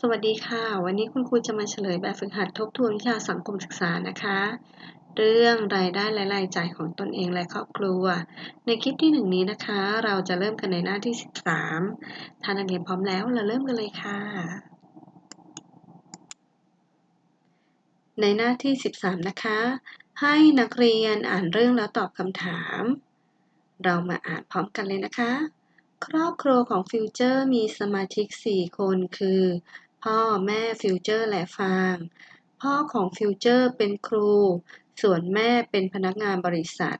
สวัสดีค่ะ วันนี้คุณครูจะมาเฉลยแบบฝึกหัดทบทวนวิชาสังคมศึกษานะคะ เรื่องรายได้และรายจ่ายของตนเองและครอบครัว ในคลิปที่หนึ่งนี้นะคะ เราจะเริ่มกันในหน้าที่ 13ถ้านักเรียนพร้อมแล้วเราเริ่มกันเลยค่ะ ในหน้าที่ 13 นะคะ ให้นักเรียนอ่านเรื่องแล้วตอบคำถาม เรามาอ่านพร้อมกันเลยนะคะครอบครัวของฟิวเจอร์มีสมาชิก 4 คนคือ พ่อแม่ฟิวเจอร์และฟาง พ่อของฟิวเจอร์เป็นครู ส่วนแม่เป็นพนักงานบริษัท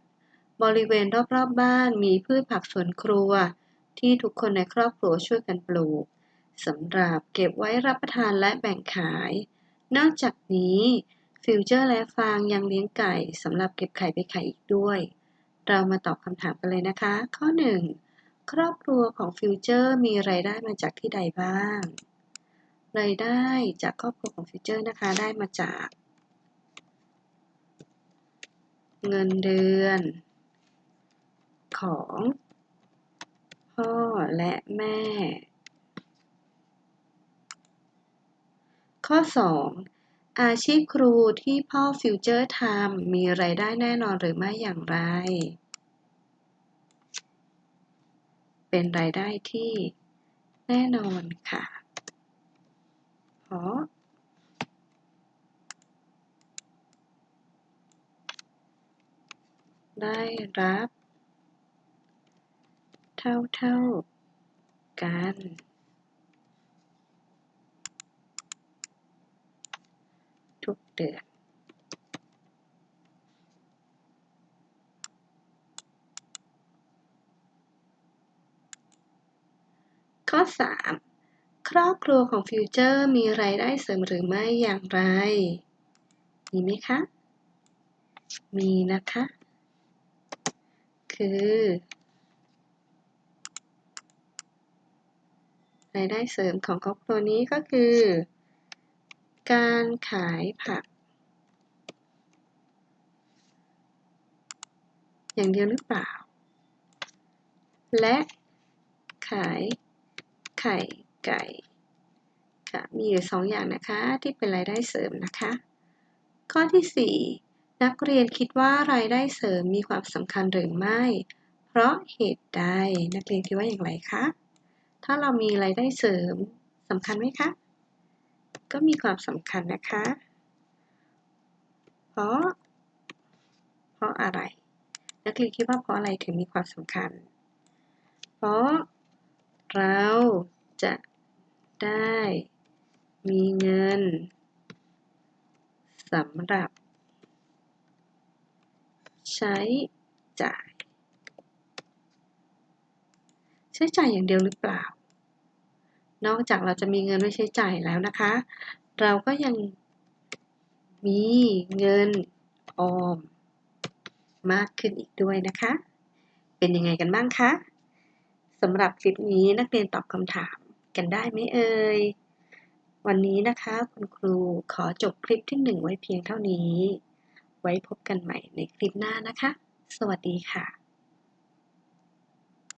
บริเวณรอบๆบบ้านมีพืชผักสวนครัว ที่ทุกคนในครอบครัวช่วยกันปลูกสำหรับเก็บไว้รับประทานและแบ่งขาย นอกจากนี้ฟิวเจอร์และฟางยังเลี้ยงไก่สำหรับเก็บไข่ไปขายอีกด้วย เรามาตอบคำถามกันเลยนะคะ ข้อ 1 ครอบครัวของฟิวเจอร์มีรายได้มาจากที่ใดบ้าง รายได้จากครอบครัวของฟิวเจอร์นะคะ ได้มาจาก เงินเดือน ของพ่อและแม่ ข้อ 2 อาชีพครูที่พ่อฟิวเจอร์ทำมีรายได้แน่นอนหรือไม่อย่างไร เป็นรายได้ที่แน่นอนค่ะ เพราะ ได้รับ เท่าเท่ากัน ทุกเดือนข้อ 3 ครอบครัวของฟิวเจอร์มีรายได้เสริมหรือไม่อย่างไร มีไหมคะ มีนะคะ คือ รายได้เสริมของครอบครัวนี้ก็คือ การขายผัก อย่างเดียวหรือเปล่า และขายไข่ไก่ค่ะมีอยู่สองอย่างนะคะที่เป็นรายได้เสริมนะคะ ข้อที่4 นักเรียนคิดว่ารายได้เสริมมีความสำคัญหรือไม่ เพราะเหตุใด นักเรียนคิดว่าอย่างไรคะ ถ้าเรามีรายได้เสริมสำคัญไหมคะ ก็มีความสำคัญนะคะ เพราะ เพราะอะไร นักเรียนคิดว่าเพราะอะไรถึงมีความสำคัญ เพราะเราจะได้มีเงินสำหรับ ใช้จ่าย ใช้จ่ายอย่างเดียวหรือเปล่า นอกจากเราจะมีเงินไว้ใช้จ่ายแล้วนะคะ เราก็ยังมีเงินออมมากขึ้นอีกด้วยนะคะ เป็นยังไงกันบ้างคะสำหรับคลิปนี้นักเรียนตอบคำถามกันได้ไหมเอ่ยวันนี้นะคะคุณครูขอจบคลิปที่หนึ่งไว้เพียงเท่านี้ ไว้พบกันใหม่ในคลิปหน้านะคะ สวัสดีค่ะ